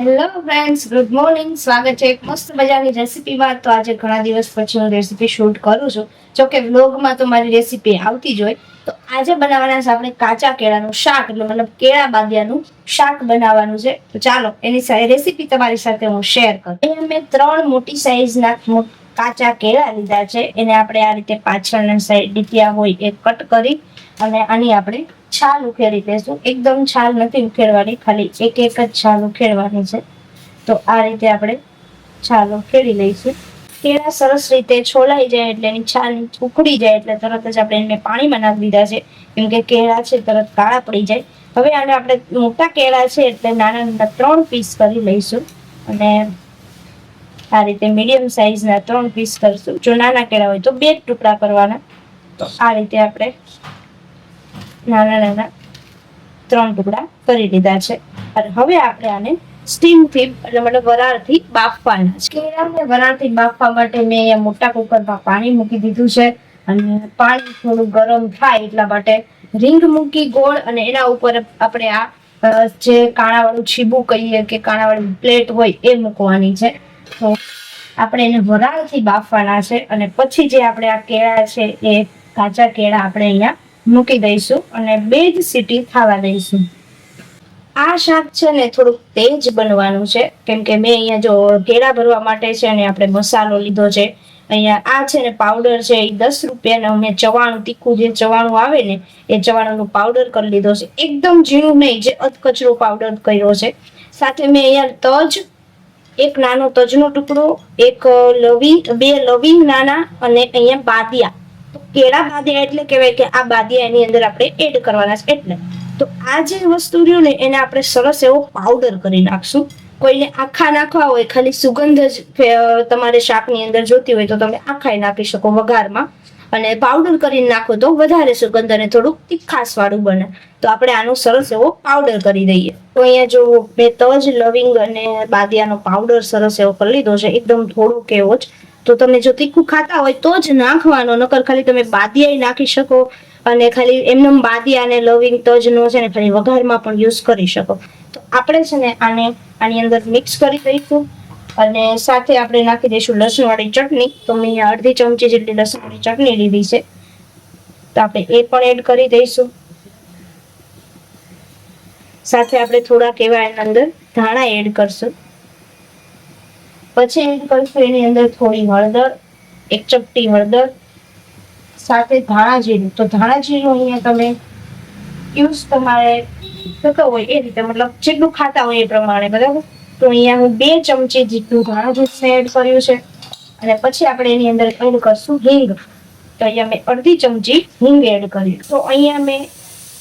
Hello friends good morning સ્વાગત છે એક મસ્ત મજાની રેસીપીમાં તો આજે ઘણા દિવસ પછી હું રેસીપી શૂટ કરું છું. જો કે વ્લોગમાં તો મારી રેસીપી આવતી જ હોય. તો આજે બનાવવાના છે આપણે કાચા કેળાનું શાક. એટલે મતલબ કેળા બાંધ્યાનું શાક બનાવવાનું છે. તો ચાલો, એની સાથે રેસીપી તમારી સાથે હું શેર કરું. એ મેં ત્રણ મોટી સાઈઝના કાચા કેળા લીધા છે. એને આપણે આ રીતે પાછળના સાઈડ ડીટિયા હોય એ કટ કરી અને આની આપણે છાલ ઉખેડી લેશું એકદમ છાલ નથી ઉખેડવાની, ખાલી એક એક જ છાલ ઉખેડવાની છે. તો આ રીતે આપણે છાલ ઉખેડી લઈશું. કેળા સરસ રીતે છોલાઈ જાય એટલે એની છાલ ઉખડી જાય એટલે તરત જ આપણે એને પાણીમાં નાખી દીધા છે. કેમ કે કેળા છે, તરત કાળા પડી જાય. હવે આને આપણે મોટા કેળા છે એટલે નાના નાના ત્રણ પીસ કરી લઈશું. અને આ રીતે મીડિયમ સાઇઝના ત્રણ પીસ કરશું. જો નાના કેળા હોય તો બે ટુકડા કરવાના. તો આ રીતે આપણે નાના નાના ત્રણ ટુકડા કરી લીધા છે. અને હવે આપણે આને સ્ટીમથી એટલે મતલબ વરાળથી બાફવાના છે. કેળાને વરાળથી બાફવા માટે મેં અહીંયા મોટા કુકરમાં પાણી મૂકી દીધું છે. અને પાણી થોડું ગરમ થાય એટલા માટે રીંગ મૂકી ગોળ અને એના ઉપર આપણે આ જે કાણાવાળું છીબું કહીએ કે કાણાવાળી પ્લેટ હોય એ મૂકવાની છે. તો આપણે એને વરાળથી બાફવાના છે. અને પછી જે આપણે આ કેળા છે એ કાચા કેળા આપણે અહીંયા મૂકી દઈશું અને બે જ સીટી થવા દઈશું. આ શાક છે ને થોડુંક તેજ બનવાનું છે. કેમ કે મેં અહીંયા જો કેળા ભરવા માટે છે અને આપણે મસાલો લીધો છે. અહીંયા આ છે ને પાવડર છે, એ દસ રૂપિયાનો મેં ચવાણું, તીખું જે ચવાણું આવે ને, એ ચવાણું પાવડર કરી લીધો છે. એકદમ ઝીણું નહીં, જે અધકચરો પાવડર કર્યો છે. સાથે મેં અહીંયા તજ, એક નાનો તજનો ટુકડો, એક લવિંગ, બે લવિંગ નાના અને અહીંયા બાદિયા. કેળા બાદિયા એટલે કહેવાય કે આ બાદિયા એની અંદર આપણે એડ કરવાના છે એટલે. તો આ જે વસ્તુ રહ્યું ને એને આપણે સરસ એવો પાવડર કરી નાખશું. કોઈને આખા નાખવા હોય, ખાલી સુગંધ જ તમારે શાકની અંદર જોતી હોય તો તમે આખા નાખી શકો વઘારમાં. અને પાવડર કરીને નાખો તો વધારે સુગંધ અને થોડુંક તીખાસ વાળું બને. તો આપણે આનો સરસ એવો પાવડર કરી દઈએ. તો અહીંયા જો મેં તજ, લવિંગ અને બાદિયાનો પાવડર સરસ એવો કરી લીધો છે, એકદમ થોડુંક એવો જ. તો તમે જો તીખું ખાતા હોય તો જ નાખવાનો, નકર ખાલી તમે બાદિયા નાખી શકો અને ખાલી એમને બાદિયા અને લવિંગ તજનો છે ને ખાલી વઘારમાં પણ યુઝ કરી શકો. તો આપણે છે ને આને આની અંદર મિક્સ કરી દઈશું અને સાથે આપણે નાખી દઈશું લસણવાળી ચટણી. તો મેં અડધી ચમચી જેટલી લસણવાળી ચટણી લીધી છે. તો આપણે એ પણ એડ કરી દઈશું. સાથે આપણે થોડાક એવા એના અંદર ધાણા એડ કરશું. પછી કરશું એની અંદર થોડી હળદર, એક ચપટી હળદર, સાથે ધાણા જીરું. તો ધાણા જીરું અહીંયા તમે યુઝ તમારે થતો હોય એ રીતે, મતલબ જેટલું ખાતા હોય એ પ્રમાણે, બરાબર? તો અહીંયા હું બે ચમચી જેટલું ધાણા જીરું એડ કર્યું છે. અને પછી આપણે એની અંદર એડ કરશું હિંગ. તો અહીંયા મેં અડધી ચમચી હિંગ એડ કરી. તો અહીંયા મેં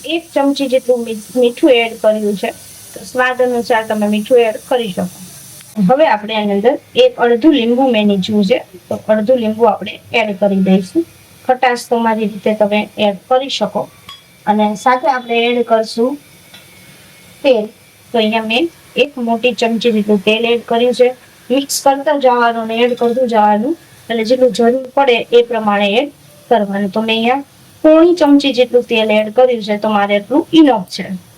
એક ચમચી જેટલું મીઠું એડ કર્યું છે. તો સ્વાદ અનુસાર તમે મીઠું એડ કરી શકો. હવે આપણે આની અંદર એક અડધું લીંબુ મેં નીચું છે. તો અડધું લીંબુ આપણે એડ કરી દઈશું. ખટાશ તમારી રીતે તમે એડ કરી શકો. અને સાથે આપણે એડ કરશું તેલ. તો અહીંયા મેં એક મોટી ચમચી જેટલું તેલ એડ કર્યું છે. મિક્સ કરતા જવાનું અને એડ કરતું જવાનું. એટલે જેટલું જરૂર પડે એ પ્રમાણે એડ કરવાનું. તો મેં અહીંયા પોણી ચમચી જેટલું તેલ એડ કર્યું છે. તો મારે એટલું ઇનફ છે.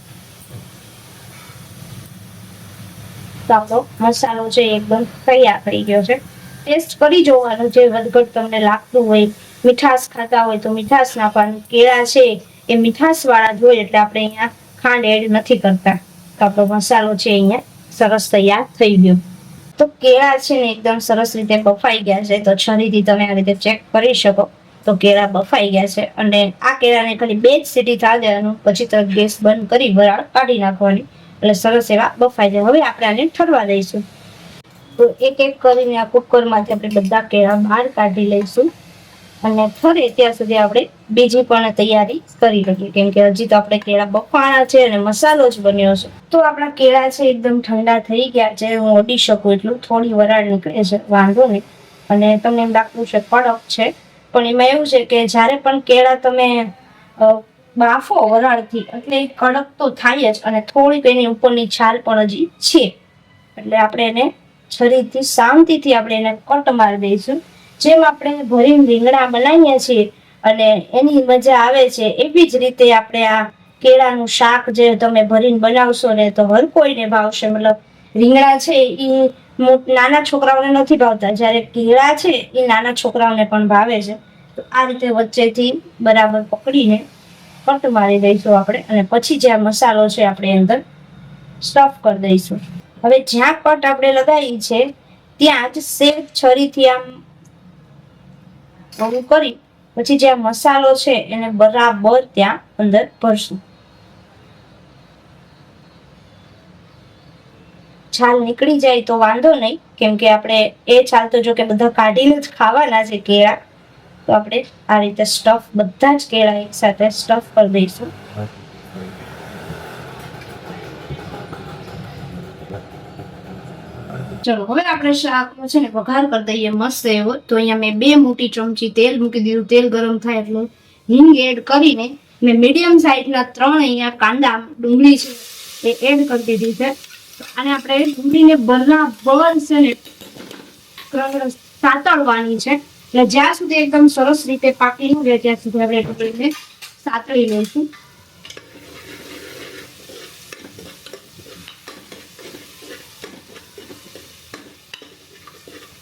આપણો મસાલો છે એકદમ તૈયાર થઈ ગયો છે. ટેસ્ટ કરી જોવાનું જે વધઘટ તમને લાગતું હોય. મીઠાશ ખાતા હોય તો મીઠાશ નાખવાનું. કેળા છે એ મીઠાશ વાળા જ હોય એટલે આપણે અહીંયા ખાંડ એડ નથી કરતા. આપણો મસાલો છે અહીંયા સરસ તૈયાર થઈ ગયો. તો કેળા છે ને એકદમ સરસ રીતે બફાઈ ગયા છે. તો છરીથી તમે આ રીતે ચેક કરી શકો. તો કેળા બફાઈ ગયા છે. અને આ કેળાને ખાલી બે જ સીટી થવા દેવાનું. પછી તો ગેસ બંધ કરી વરાળ કાઢી નાખવાની. એટલે સરસ એવા બફાઈ જાય. હવે આપણે આને ઠરવા દઈશું. તો એક એક કરીને આ કુકરમાંથી આપણે બધા કેળા બહાર કાઢી લઈશું. અને ઠરે ત્યાં સુધી આપણે બીજી પણ તૈયારી કરી લઈએ. કેમ કે હજી તો આપણે કેળા બફાણા છે અને મસાલો જ બન્યો છે. તો આપણા કેળા છે એકદમ ઠંડા થઈ ગયા છે. હું ઓડી શકું એટલું. થોડી વરાળ નીકળે છે. વાંધો નહીં. અને તમને એમ લાગતું છે કડક છે. પણ એમાં એવું છે કે જ્યારે પણ કેળા તમે બાફો વરાળથી, એટલે કડક તો થાય જ અને થોડીક એની ઉપરની છાલ પણ હજી છે. એટલે આપણે એને છરીથી શાંતિથી આપણે એને કટ મારી દઈશું. જેમ આપણે ભરીને રીંગણા બનાવીએ છીએ અને એની મજા આવે છે, એવી જ રીતે આપણે આ કેળાનું શાક જે તમે ભરીને બનાવશો ને તો હર કોઈને ભાવશે. મતલબ રીંગણા છે એ નાના છોકરાઓને નથી ભાવતા. જ્યારે કેળા છે એ નાના છોકરાઓને પણ ભાવે છે. તો આ રીતે વચ્ચેથી બરાબર પકડીને કટ મારી દઈશું આપણે અને પછી જે આ મસાલો છે આપણે અંદર સ્ટફ કરી દઈશું. હવે જ્યાં કટ આપણે લગાવી છે, ત્યાં જ સેવ છરીથી આમ થોડું કરી, પછી જે આ મસાલો છે એને બરાબર ત્યાં અંદર ભરશું. છાલ નીકળી જાય તો વાંધો નહીં, કેમ કે આપણે એ છાલ તો જો કે બધા કાઢીને જ ખાવાના છે કેળા તો આપણે આ રીતે સ્ટફ બધા જ કેળા એક સાથે સ્ટફ કરી દઈશું. ચલો, હવે આપણે શાકનો છે ને વઘાર કરી દઈએ મસ્ત એવો. તો અહીંયા મેં બે મોટી ચમચી તેલ મૂકી દીધું. તેલ ગરમ થાય એટલે હિંગ એડ કરીને મેં મીડિયમ સાઈઝના ત્રણ અહીંયા કાંદા, ડુંગળી છે એ એડ કરી દીધી છે. અને આપણે ડુંગળીને બરાબર છે ને સાતળવાની છે. એટલે જ્યાં સુધી એકદમ સરસ રીતે પાકી ન રહે, ત્યાં સુધી આપણે ડુંગળીને સાતળી લઈશું.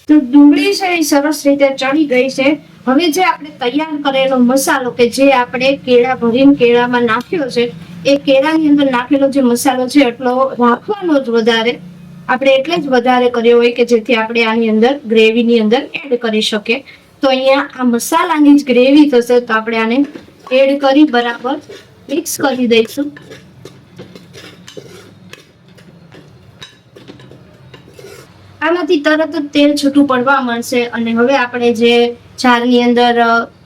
તો ડુંગળી છે એ સરસ રીતે ચડી ગઈ છે. હવે જે આપણે તૈયાર કરેલો મસાલો કે જે આપણે કેળા ભરીને કેળામાં નાખ્યો છે, એ કેળાની અંદર નાખેલો જે મસાલો છે, એટલો રાખવાનો જ વધારે આપણે એટલે જ વધારે કર્યો હોય કે જેથી આપણે આની અંદર ગ્રેવીની અંદર એડ કરી શકીએ. તો અહીંયા આ મસાલાની જ ગ્રેવી થશે તો આપણે આને એડ કરી બરાબર મિક્સ કરી દઈશું. આમાંથી તરત જ તેલ છૂટું પડવા મળશે અને હવે આપણે જે જારની અંદર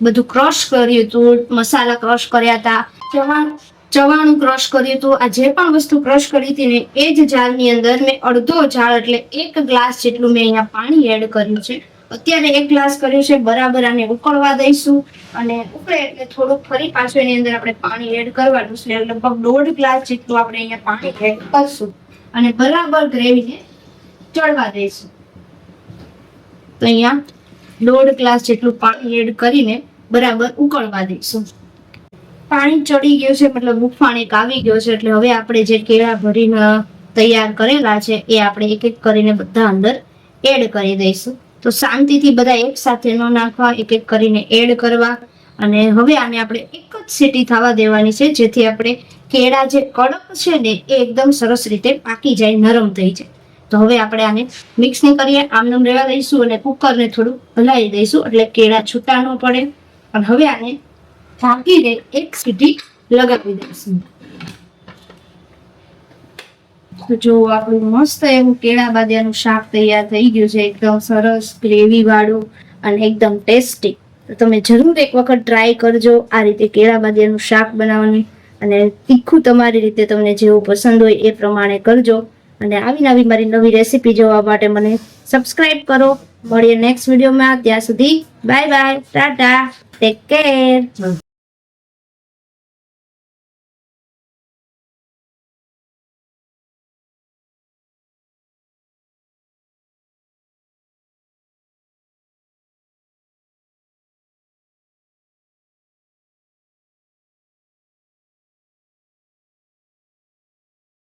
બધું ક્રશ કર્યું હતું, મસાલા ક્રશ કર્યા હતા ચવાણ ચવાણું ક્રશ કર્યું હતું. આ જે પણ વસ્તુ ક્રશ કરી હતી ને, એ જ જારની અંદર મેં અડધો જાળ એટલે એક ગ્લાસ જેટલું મેં અહીંયા પાણી એડ કર્યું છે. અત્યારે એક ગ્લાસ કર્યું છે. બરાબર આને ઉકળવા દઈશું. અને ઉકળે એટલે થોડુંક ફરી પાછું એની અંદર આપણે પાણી એડ કરવાનું છે. લગભગ દોઢ ગ્લાસ જેટલું આપણે અહીંયા પાણી એડ કરશું. અને બરાબર ગ્રેવીને ચડવા દઈશું. તો અહીંયા દોઢ ગ્લાસ જેટલું પાણી એડ કરીને બરાબર ઉકળવા દઈશું. પાણી ચડી ગયું છે, મતલબ બુફાણ એક આવી ગયો છે, એટલે હવે આપણે જે કેળા ભરીને તૈયાર કરેલા છે, એ આપણે એક એક કરીને બધા અંદર એડ કરી દઈશું. તો શાંતિથી બધા એક સાથે ન નાખવા, એક એક કરીને એડ કરવા. અને હવે આને આપણે એક જ સીટી થવા દેવાની છે, જેથી આપણે કેળા જે કડક છે ને, એ એકદમ સરસ રીતે પાકી જાય, નરમ થઈ જાય. તો હવે આપણે આને મિક્સ નહીં કરીએ આમનામ રહેવા દઈશું અને કુકરને થોડું હલાવી દઈશું, એટલે કેળા છૂટા ન પડે. અને હવે આને ઢાંકીને એક સીટી લગાવી દઈશું. તો જો આપણું મસ્ત એવું કેળા બાદિયાનું શાક તૈયાર થઈ ગયું છે, એકદમ સરસ ગ્રેવી વાળું અને એકદમ ટેસ્ટી. તો તમે જરૂર એક વખત ટ્રાય કરજો આ રીતે કેળા બાદિયાનું શાક બનાવવાની અને તીખું તમારી રીતે તમને જેવું પસંદ હોય એ પ્રમાણે કરજો. અને આવી નવી મારી નવી રેસીપી જોવા માટે મને સબસ્ક્રાઇબ કરો. મળીએ નેક્સ્ટ વિડીયોમાં ત્યાં સુધી bye bye tata. Take care